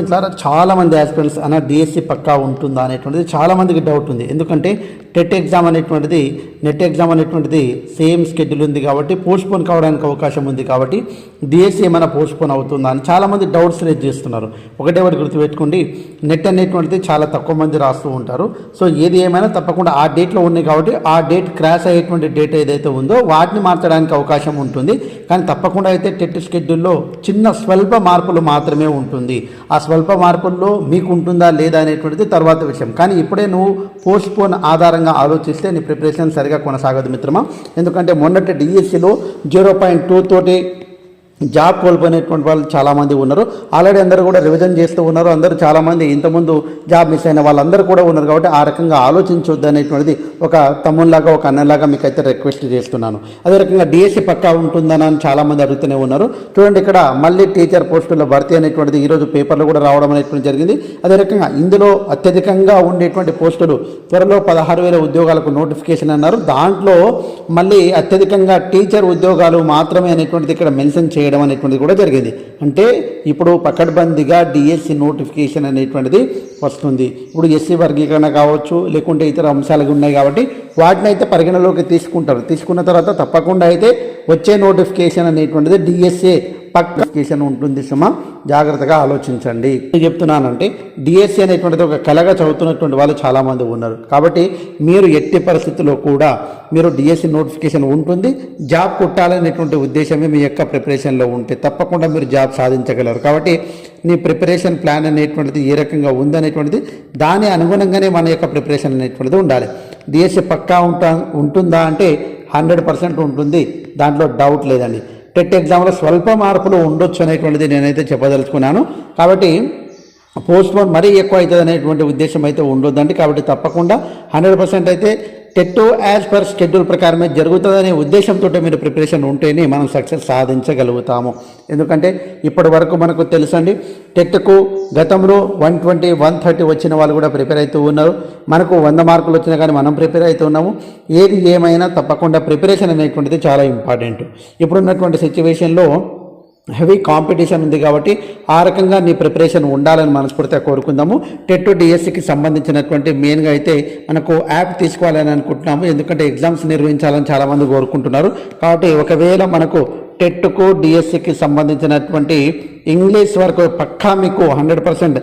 మిత్రులారా చాలామంది ఆస్పిరెంట్స్ అన్న డిఎస్సి పక్కా ఉంటుందా అనేటువంటిది చాలామందికి డౌట్ ఉంది. ఎందుకంటే టెట్ ఎగ్జామ్ అనేటువంటిది నెట్ ఎగ్జామ్ అనేటువంటిది సేమ్ స్కెడ్యూల్ ఉంది కాబట్టి పోస్ట్పోన్ కావడానికి అవకాశం ఉంది కాబట్టి డిఎస్సి ఏమైనా పోస్ట్పోన్ అవుతుందా అని చాలామంది డౌట్స్ రేజ్ చేస్తున్నారు. ఒకటే ఒకటి గుర్తుపెట్టుకోండి నెట్ అనేటువంటిది చాలా తక్కువ మంది రాస్తూ ఉంటారు. సో ఏది ఏమైనా తప్పకుండా ఆ డేట్లో ఉన్నాయి కాబట్టి ఆ డేట్ క్రాష్ అయ్యేటువంటి డేట్ ఏదైతే ఉందో వాటిని మార్చడానికి అవకాశం ఉంటుంది. కానీ తప్పకుండా అయితే టెట్ షెడ్యూల్లో చిన్న స్వల్ప మార్పులు మాత్రమే ఉంటుంది. ఆ స్వల్ప మార్పుల్లో మీకు ఉంటుందా లేదా అనేటువంటిది తర్వాత విషయం. కానీ ఇప్పుడే నువ్వు పోస్ట్ పోన్ ఆధారంగా ఆలోచిస్తే నీ ప్రిపరేషన్ సరిగా కొనసాగదు మిత్రమా. ఎందుకంటే మొన్నటి డిఎస్సిలో జీరో పాయింట్ టూ తోటి జాబ్ కోల్పోయినటువంటి వాళ్ళు చాలామంది ఉన్నారు. ఆల్రెడీ అందరూ కూడా రివిజన్ చేస్తూ ఉన్నారు. అందరూ చాలామంది ఇంతకుముందు జాబ్ మిస్ అయిన వాళ్ళందరూ కూడా ఉన్నారు కాబట్టి ఆ రకంగా ఆలోచించొద్దు అనేటువంటిది ఒక తమ్ముళ్ళలాగా ఒక అన్నలాగా మీకు అయితే రిక్వెస్ట్ చేస్తున్నాను. అదే రకంగా డిఎస్సి పక్కా ఉంటుందని అని చాలామంది అడుగుతూనే ఉన్నారు. చూడండి ఇక్కడ మళ్ళీ టీచర్ పోస్టుల భర్తీ అనేటువంటిది ఈరోజు పేపర్లో కూడా రావడం అనేటువంటి జరిగింది. అదే రకంగా ఇందులో అత్యధికంగా ఉండేటువంటి పోస్టులు త్వరలో పదహారు వేల ఉద్యోగాలకు నోటిఫికేషన్ అన్నారు. దాంట్లో మళ్ళీ అత్యధికంగా టీచర్ ఉద్యోగాలు మాత్రమే అనేటువంటిది ఇక్కడ మెన్షన్ చేయడం అనేటువంటిది కూడా జరిగింది. అంటే ఇప్పుడు పకడ్బందీగా డిఎస్సి నోటిఫికేషన్ అనేటువంటిది వస్తుంది. ఇప్పుడు ఎస్సీ వర్గీకరణ కావచ్చు లేకుంటే ఇతర అంశాలు ఉన్నాయి కాబట్టి వాటిని అయితే పరిగణలోకి తీసుకుంటారు. తీసుకున్న తర్వాత తప్పకుండా అయితే వచ్చే నోటిఫికేషన్ అనేటువంటిది డిఎస్ఏ పక్క ఉంటుంది సుమా జాగ్రత్తగా ఆలోచించండి. నేను చెప్తున్నానంటే డిఎస్సి అనేటువంటిది ఒక కళగా చదువుతున్నటువంటి వాళ్ళు చాలామంది ఉన్నారు. కాబట్టి మీరు ఎట్టి పరిస్థితుల్లో కూడా మీరు డిఎస్సి నోటిఫికేషన్ ఉంటుంది జాబ్ కొట్టాలనేటువంటి ఉద్దేశమే మీ యొక్క ప్రిపరేషన్లో ఉంటే తప్పకుండా మీరు జాబ్ సాధించగలరు. కాబట్టి నీ ప్రిపరేషన్ ప్లాన్ అనేటువంటిది ఏ రకంగా ఉందనేటువంటిది దాని అనుగుణంగానే మన యొక్క ప్రిపరేషన్ అనేటువంటిది ఉండాలి. డిఎస్సి పక్కా ఉంటా ఉంటుందా అంటే హండ్రెడ్ పర్సెంట్ ఉంటుంది. దాంట్లో డౌట్ లేదండి. టెట్ ఎగ్జామ్లో స్వల్ప మార్పులు ఉండొచ్చు అనేటువంటిది నేనైతే చెప్పదలుచుకున్నాను. కాబట్టి పోస్ట్ పోన్ మరీ ఎక్కువ అవుతుంది అనేటువంటి ఉద్దేశం అయితే ఉండొద్దండి. కాబట్టి తప్పకుండా హండ్రెడ్ పర్సెంట్ అయితే టెట్టో యాజ్ పర్ షెడ్యూల్ ప్రకారమే జరుగుతుందనే ఉద్దేశంతో మీరు ప్రిపరేషన్ ఉంటేనే మనం సక్సెస్ సాధించగలుగుతాము. ఎందుకంటే ఇప్పటి వరకు మనకు తెలుసండి టెట్కు గతంలో వన్ ట్వంటీ వన్ థర్టీ వచ్చిన వాళ్ళు కూడా ప్రిపేర్ అవుతూ ఉన్నారు. మనకు వంద మార్కులు వచ్చినా కానీ మనం ప్రిపేర్ అవుతూ ఉన్నాము. ఏది ఏమైనా తప్పకుండా ప్రిపరేషన్ అనేటువంటిది చాలా ఇంపార్టెంట్. ఇప్పుడున్నటువంటి సిచ్యువేషన్లో హెవీ కాంపిటీషన్ ఉంది కాబట్టి ఆ రకంగా నీ ప్రిపరేషన్ ఉండాలని మనస్ఫూర్తిగా కోరుకుందాము. టెట్ డిఎస్సికి సంబంధించినటువంటి మెయిన్గా అయితే మనకు యాప్ తీసుకోవాలని అనుకుంటున్నాము. ఎందుకంటే ఎగ్జామ్స్ నిర్వహించాలని చాలామంది కోరుకుంటున్నారు. కాబట్టి ఒకవేళ మనకు టెట్కు డిఎస్సికి సంబంధించినటువంటి ఇంగ్లీష్ వరకు పక్కా మీకు హండ్రెడ్ పర్సెంట్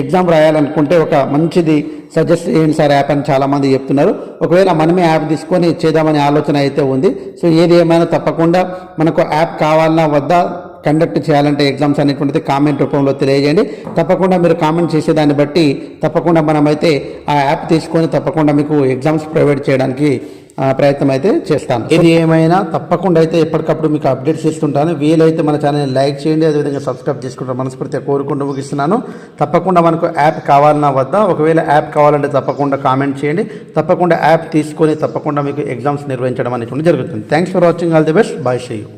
ఎగ్జామ్ రాయాలనుకుంటే ఒక మంచిది సజెస్ట్ చేయండి సార్ యాప్ అని చాలామంది చెప్తున్నారు. ఒకవేళ మనమే యాప్ తీసుకొని చేద్దామనే ఆలోచన అయితే ఉంది. సో ఏది ఏమైనా తప్పకుండా మనకు యాప్ కావాలన్నా వద్దా కండక్ట్ చేయాలంటే ఎగ్జామ్స్ అనేటువంటిది కామెంట్ రూపంలో తెలియజేయండి. తప్పకుండా మీరు కామెంట్ చేసేదాన్ని బట్టి తప్పకుండా మనమైతే ఆ యాప్ తీసుకొని తప్పకుండా మీకు ఎగ్జామ్స్ ప్రొవైడ్ చేయడానికి ప్రయత్నం అయితే చేస్తాను. ఇది ఏమైనా తప్పకుండా అయితే ఎప్పటికప్పుడు మీకు అప్డేట్స్ ఇస్తుంటాను. వీలైతే మన ఛానల్ లైక్ చేయండి అదేవిధంగా సబ్స్క్రైబ్ చేసుకుంటారు మనస్ఫూర్తిగా కోరుకుంటూ ముగిస్తున్నాను. తప్పకుండా మనకు యాప్ కావాలన్నా వద్దా? ఒకవేళ యాప్ కావాలంటే తప్పకుండా కామెంట్ చేయండి. తప్పకుండా యాప్ తీసుకొని తప్పకుండా మీకు ఎగ్జామ్స్ నిర్వహించడం అనేటువంటి జరుగుతుంది. Thanks for watching all the best bye షేయూ